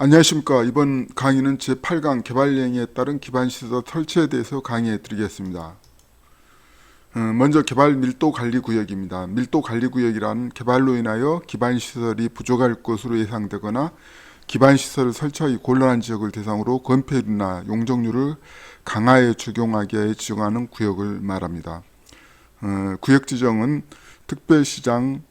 안녕하십니까. 이번 강의는 제8강 개발행위에 따른 기반시설 설치에 대해서 강의해 드리겠습니다. 어, 먼저 개발 밀도 관리 구역입니다. 밀도 관리 구역이란 개발로 인하여 기반시설이 부족할 것으로 예상되거나 기반시설을 설치하기 곤란한 지역을 대상으로 건폐율이나 용적률을 강하게 적용하게 지정하는 구역을 말합니다. 어, 구역 지정은 특별시장,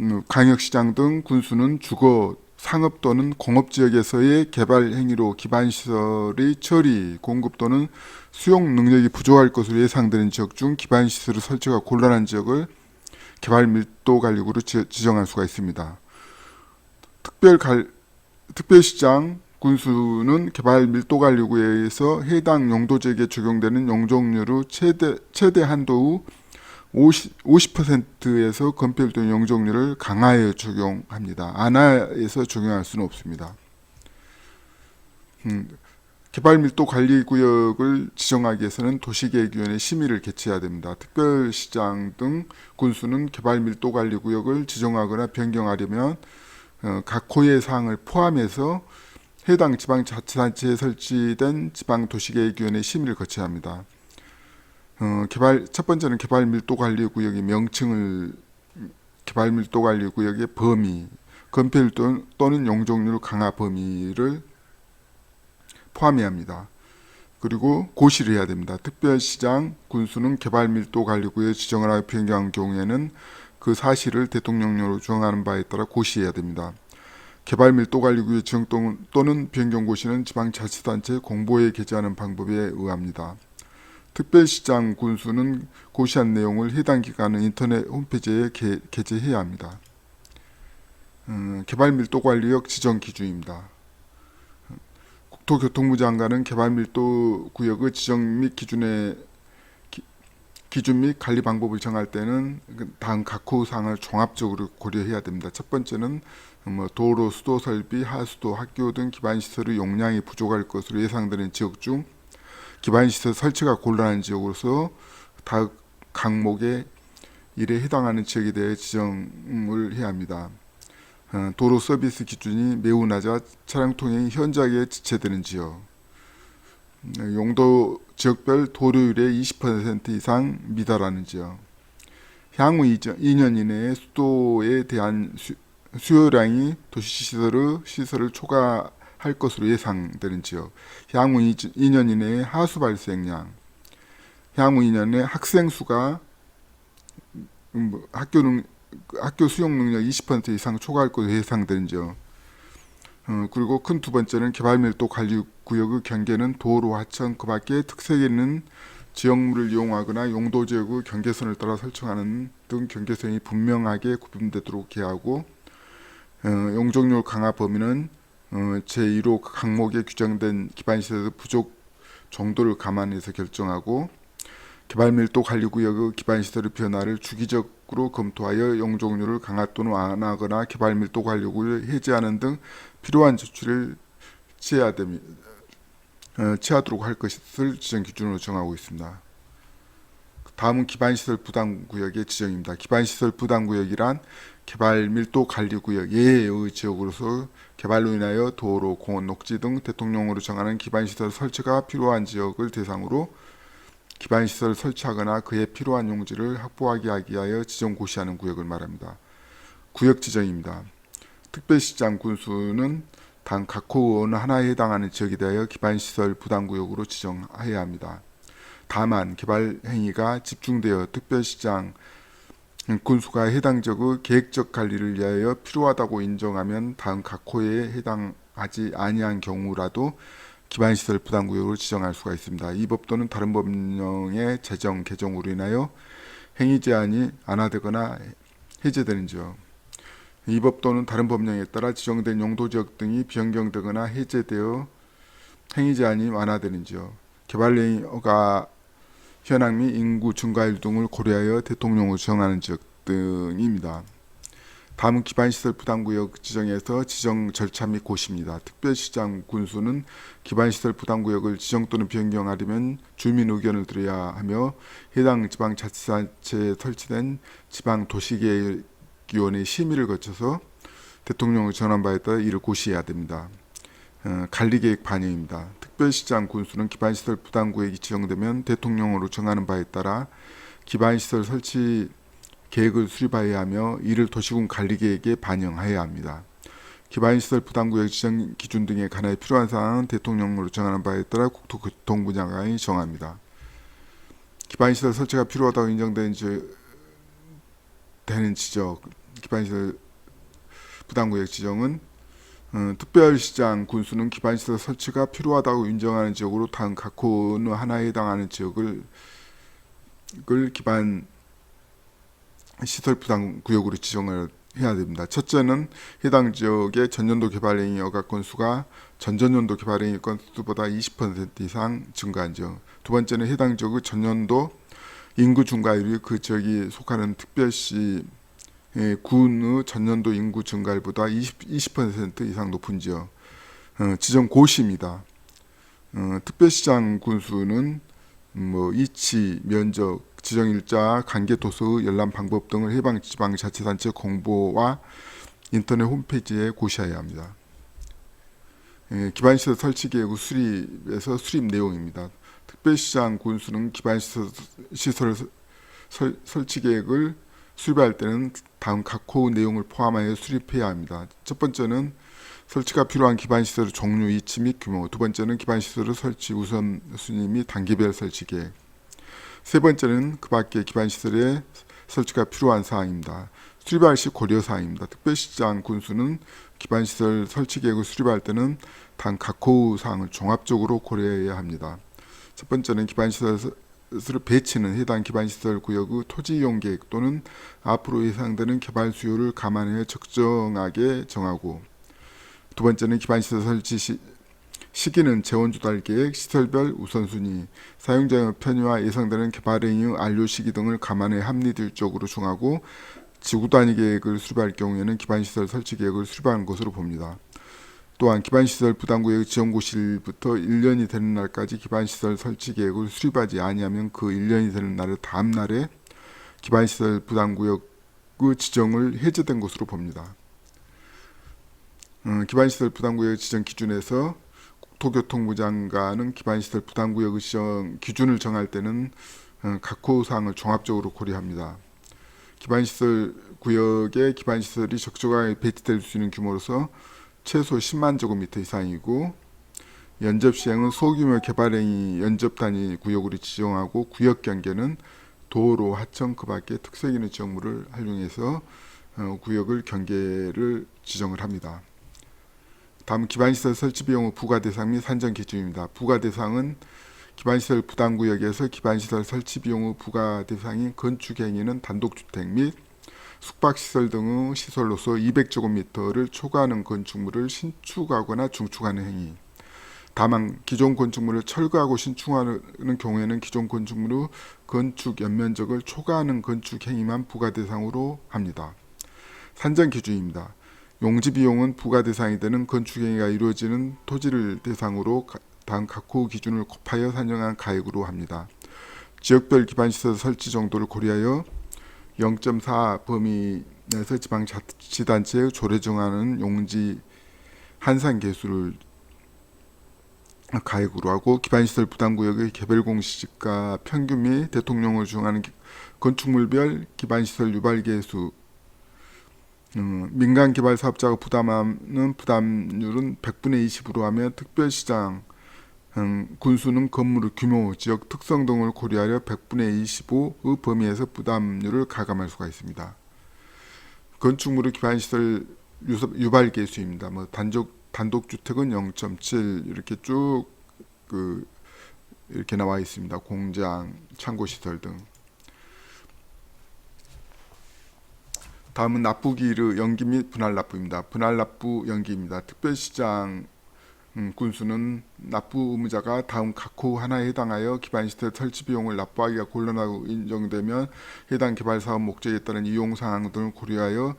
음, 광역시장 등 군수는 주거, 상업 또는 공업 지역에서의 개발 행위로 기반 시설의 처리, 공급 또는 수용 능력이 부족할 것으로 예상되는 지역 중 기반 시설의 설치가 곤란한 지역을 개발 밀도 관리구로 지- 지정할 수가 있습니다. 특별 갈 특별시장 군수는 개발 밀도 관리구에서 해당 용도 지역에 적용되는 용적률의 최대 최대 한도 후 50, 50%에서 건폐율도 용적률을 강하여 적용합니다. 안하에서 적용할 수는 없습니다. 음, 개발 밀도 관리 구역을 지정하기 위해서는 도시계획위원회 심의를 개최해야 됩니다. 특별시장 등 군수는 개발 밀도 관리 구역을 지정하거나 변경하려면 어, 각 고유의 사항을 포함해서 해당 지방자치단체에 설치된 지방도시계획위원회 심의를 거쳐야 합니다. 어, 개발 첫 번째는 개발 밀도 관리 구역의 명칭을 개발 밀도 관리 구역의 범위, 건폐율 또는- 또는 용적률 강화 범위를 포함해야 합니다. 그리고 고시를 해야 됩니다. 특별시장 군수는 개발 밀도 관리 구역 지정을 하여 변경한 경우에는 그 사실을 대통령령으로 정하는 바에 따라 고시해야 됩니다. 개발 밀도 관리 구역 지정 또는- 변경 고시는 지방자치단체 공보에 게재하는 방법에 의합니다. 특별시장 군수는 고시한 내용을 해당 기관은 인터넷 홈페이지에 게, 게재해야 합니다. 음, 개발 밀도 관리역 지정 기준입니다. 국토교통부 장관은 개발 밀도 구역의 지정 및 기준의 기, 기준 및 관리 방법을 정할 때는 그 다음 각 호 사항을 종합적으로 고려해야 됩니다. 첫 번째는 뭐 도로, 수도 설비, 하수도, 학교 등 기반 시설의 용량이 부족할 것으로 예상되는 지역 중 기반 시설 설치가 곤란한 지역으로서 다 강목의 일에 해당하는 지역에 대해 지정을 해야 합니다. 어, 도로 서비스 기준이 매우 낮아 차량 통행이 현저하게 지체되는 지역, 음, 용도 지역별 도로율의 20% 이상 미달하는 지역, 향후 2년 이내에 수도에 대한 수, 수요량이 도시시설의 시설을 초과 할 것으로 예상되는 지역, 향후 2년 이내에 하수 발생량, 향후 2년 내 학생 수가 음, 뭐 학교 능 학교 수용 능력 20% 이상 초과할 것으로 예상되는 지역. 어, 그리고 큰 두 번째는 개발 밀도 관리 구역의 경계는 도로, 하천, 그 밖에 특색 있는 지역물을 이용하거나 용도 지역의 경계선을 따라 설정하는 등 경계선이 분명하게 구분되도록 해야 하고 어, 용적률 강화 범위는 어, 제1호 항목에 규정된 기반시설의 부족 정도를 감안해서 결정하고 개발 밀도 관리 구역의 기반시설의 변화를 주기적으로 검토하여 용적률을 강화 또는 완화하거나 개발 밀도 관리 구역을 해제하는 등 필요한 조치를 취해야 됩니다. 어, 취하도록 할 것을 지정 기준으로 정하고 있습니다. 다음은 기반시설 부담구역의 지정입니다. 기반시설 부담구역이란 개발 밀도 관리 구역 예외의 지역으로서 개발로 인하여 도로, 공원, 녹지 등 대통령으로 정하는 기반 시설 설치가 필요한 지역을 대상으로 기반 시설을 설치하거나 그에 필요한 용지를 확보하게 하기 위하여 지정 고시하는 구역을 말합니다. 구역 지정입니다. 특별시장 군수는 단 각호 어느 하나에 해당하는 지역에 대하여 기반 시설 부담 구역으로 지정해야 합니다. 다만 개발 행위가 집중되어 특별시장 군수가 해당 지역의 계획적 관리를 위하여 필요하다고 인정하면 다음 각 호에 해당하지 아니한 경우라도 기반시설 부담구역으로 지정할 수가 있습니다. 이법 또는 다른 법령의 제정 개정으로 인하여 행위 제한이 완화되거나 해제되는 지역 이법 또는 다른 법령에 따라 지정된 용도 지역 등이 변경되거나 해제되어 행위 제한이 완화되는 지역 개발 행위가 현황 및 인구 증가율 등을 고려하여 대통령을 지정하는 지역 등입니다. 다음은 기반시설 부담구역 지정에서 지정 절차 및 고시입니다. 특별시장 군수는 기반시설 부담구역을 지정 또는 변경하려면 주민 의견을 들어야 하며 해당 지방자치단체에 설치된 지방도시계획위원회 심의를 거쳐서 대통령을 전한 바에 따라 이를 고시해야 됩니다. 어, 관리계획 반영입니다. 특별시장 군수는 기반시설 부담구역이 지정되면 대통령으로 정하는 바에 따라 기반시설 설치 계획을 수립하여야 하며 이를 도시군 관리계획에 반영하여야 합니다. 기반시설 부담구역 지정 기준 등에 관하여 필요한 사항은 대통령으로 정하는 바에 따라 국토교통부장관이 정합니다. 기반시설 설치가 필요하다고 인정되는 지적, 기반시설 부담구역 지정은 어, 특별시장 군수는 기반시설 설치가 필요하다고 인정하는 지역으로 다음 각 어느 하나에 해당하는 지역을 을 기반 시설 부담 구역으로 지정을 해야 됩니다. 첫째는 해당 지역의 전년도 개발행위 여가 건수가 전전년도 개발행위 건수보다 20% 이상 증가한 지역. 두 번째는 해당 지역의 전년도 인구 증가율이 그 지역이 속하는 특별시 의 군의 전년도 인구 증가율보다 20, 20% 이상 높은 지역. 어, 지정 고시입니다. 어, 특별시장 군수는 뭐 이치, 면적, 지정 일자, 관계 도서, 열람 방법 등을 해방 지방자치단체 공보와 인터넷 홈페이지에 고시해야 합니다. 예, 기반시설 설치 계획 수립에서 수립 내용입니다. 특별시장 군수는 기반시설 설치 계획을 수립할 때는 다음 각호 내용을 포함하여 수립해야 합니다. 첫 번째는 설치가 필요한 기반시설의 종류, 위치 및 규모 두 번째는 기반시설의 설치 우선순위 및 단계별 설치 계획 세 번째는 그 밖에 기반시설의 설치가 필요한 사항입니다. 수립할 시 고려 사항입니다. 특별시장 군수는 기반시설 설치 계획을 수립할 때는 단 각호 사항을 종합적으로 고려해야 합니다. 첫 번째는 기반시설 을 배치는 해당 기반시설 구역의 토지 이용 계획 또는 앞으로 예상되는 개발 수요를 감안해 적정하게 정하고 두 번째는 기반시설 설치 시, 시기는 재원 조 달 계획, 시설별 우선순위, 사용자의 편의와 예상되는 개발 행위 안료 시기 등을 감안해 합리적으로 정하고 지구 단위 계획을 수립할 경우에는 기반시설 설치 계획을 수립하는 것으로 봅니다. 또한 기반시설 부담구역 지원고시일부터 1년이 되는 날까지 기반시설 설치 계획을 수립하지 아니하면 그 1년이 되는 날의 다음 날에 기반시설 부담구역의 지정을 해제된 것으로 봅니다. 어, 기반시설 부담구역 지정 기준에서 국토교통부 장관은 기반시설 부담구역의 지정 기준을 정할 때는 어, 각호 사항을 종합적으로 고려합니다. 기반시설 구역에 기반시설이 적절하게 배치될 수 있는 규모로서 최소 10만 제곱미터 이상이고 연접 시행은 소규모 개발행위 연접 단위 구역으로 지정하고 구역 경계는 도로, 하천 그 밖에 특색 있는 지역물을 활용해서 어, 구역을 경계를 지정을 합니다. 다음 기반시설 설치 비용 부과 대상 및 산정 기준입니다. 부과 대상은 기반시설 부담 구역에서 기반시설 설치 비용 부과 대상인 건축 행위는 단독주택 및 숙박시설 등의 시설로서 200제곱미터를 초과하는 건축물을 신축하거나 중축하는 행위. 다만 기존 건축물을 철거하고 신축하는 경우에는 기존 건축물의 건축 연면적을 초과하는 건축 행위만 부과 대상으로 합니다. 산정 기준입니다. 용지 비용은 부과 대상이 되는 건축 행위가 이루어지는 토지를 대상으로 다음 각호 기준을 곱하여 산정한 가액으로 합니다. 지역별 기반시설 설치 정도를 고려하여 0.4 범위 내에서 지방자치단체의 조례 정하는 용지 한산 개수를 가액으로 하고 기반시설 부담구역의 개별 공시지가 평균 및 대통령을 정하는 건축물별 기반시설 유발 개수 음, 민간 개발 사업자가 부담하는 부담률은 100분의 20으로 하며 특별시장 음, 군수는 건물의 규모, 지역 특성 등을 고려하여 100분의 25의 범위에서 부담률을 가감할 수가 있습니다. 건축물의 기반시설 유발 개수입니다. 뭐 단독 단독 주택은 0.7 이렇게 쭉 그 이렇게 나와 있습니다. 공장, 창고 시설 등. 다음은 납부기의 연기 및 분할 납부입니다. 분할 납부 연기입니다. 특별시장 음, 군수는 납부 의무자가 다음 각 호 하나에 해당하여 기반 시설 설치 비용을 납부하기가 곤란하고 인정되면 해당 개발 사업 목적에 따른 이용 사항 등을 고려하여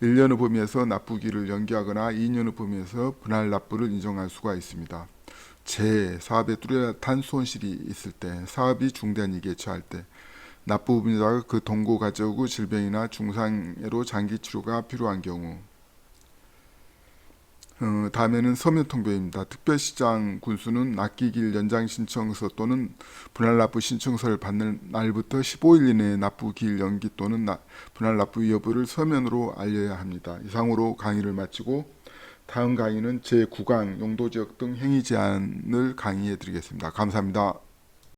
1년의 범위에서 납부기를 연기하거나 2년의 범위에서 분할 납부를 인정할 수가 있습니다. 재 사업에 뚜렷한 손실이 있을 때, 사업이 중대한 이익에 처할 때, 납부 의무자가 그 동고 가져오고 질병이나 중상으로 장기 치료가 필요한 경우, 어, 다음에는 서면 통보입니다. 특별시장 군수는 납기길 연장 신청서 또는 분할 납부 신청서를 받는 날부터 15일 이내에 납부 기일 연기 또는 나- 분할 납부 여부를 서면으로 알려야 합니다. 이상으로 강의를 마치고 다음 강의는 제9강 용도지역 등 행위 제한을 강의해 드리겠습니다. 감사합니다.